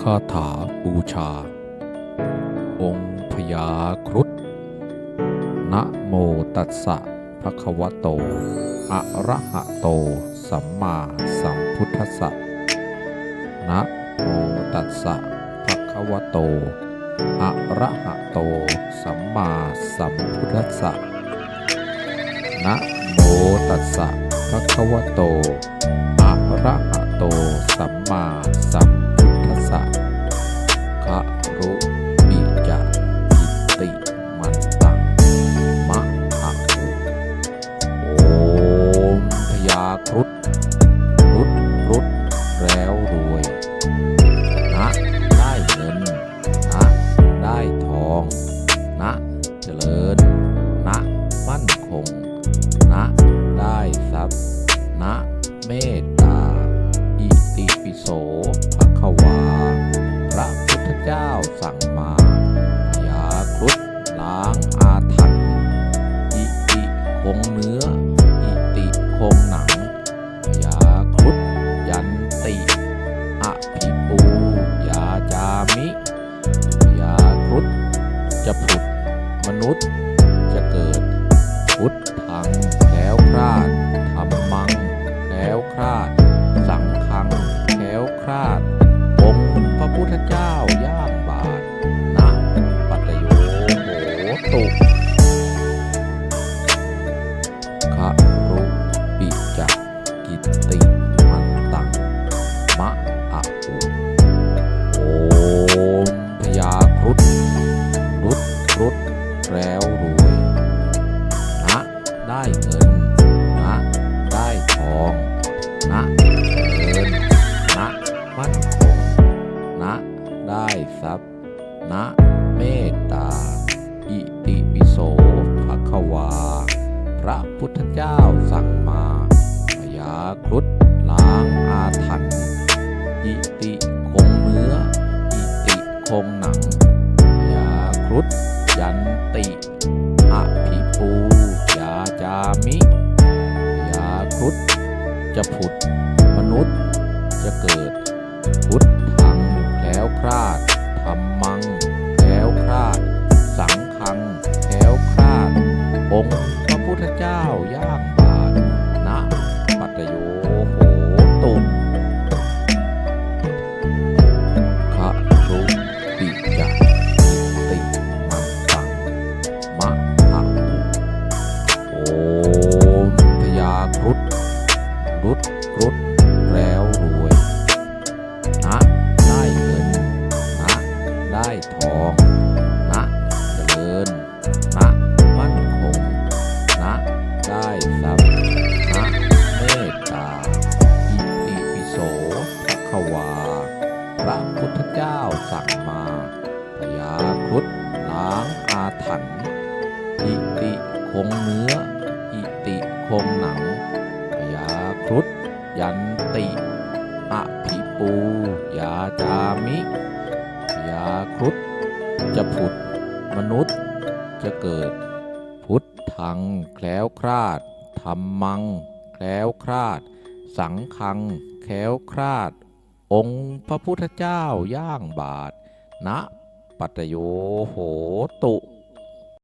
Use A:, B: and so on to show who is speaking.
A: คาถาบูชา องค์พญาครุฑนะโมตัสสะภะคะวะโต อะระหะโต สัมมาสัมพุทธัสสะนะโมตัสสะภะคะวะโต อะระหะโต สัมมาสัมพุทธัสสะนะโมตัสสะภะคะวะโต อะระหะโต สัมมาสัม เมตตา อิติปิโสภะควา พระพุทธเจ้าสั่งมาพยาครุฑล้างอาถรรพ์อิติคงเนื้อ อิติคงหนังพยาครุฑยันติอภิปูยาจามิพยาครุฑจะผุดมนุษย์จะเกิดพุทธังแล้วคลาดาด สังฆังแถวคลาด องค์พระพุทธเจ้าย่างบาทนะปัตโยโหตุขะรุปิจักกิติ นะเมตตา อิติปิโสภะคะวา พระพุทธเจ้าสั่งมาพยาครุฑล้างอาถรรพ์อิติคงเนื้อ อิติคงหนังพยาครุฑยันติอภิปูยาจามิพยาครุฑจะผุด มนุษย์จะเกิดพุทธังแล้วคลาด เจ้าย่างบาทนะปัตโยโหตุขะรุปิจะอิติมันตังมะอะโอมพยาครุฑรุดรุดแล้วรวยนะได้เงินนะได้ทอง ระพุทธเจ้าสั่งมาพยาครุฑล้างอาถรรพ์อิติคงเนื้อ อิติคงหนังพยาครุฑยันติอภิปูยาจามิพยาครุฑจะผุดมนุษย์จะเกิด พุทธังแคล้วคลาดธรรมัง แคล้วคลาด สังฆัง แคล้วคลาด องค์พระพุทธเจ้าย่างบาทณปัตตโยโหตุ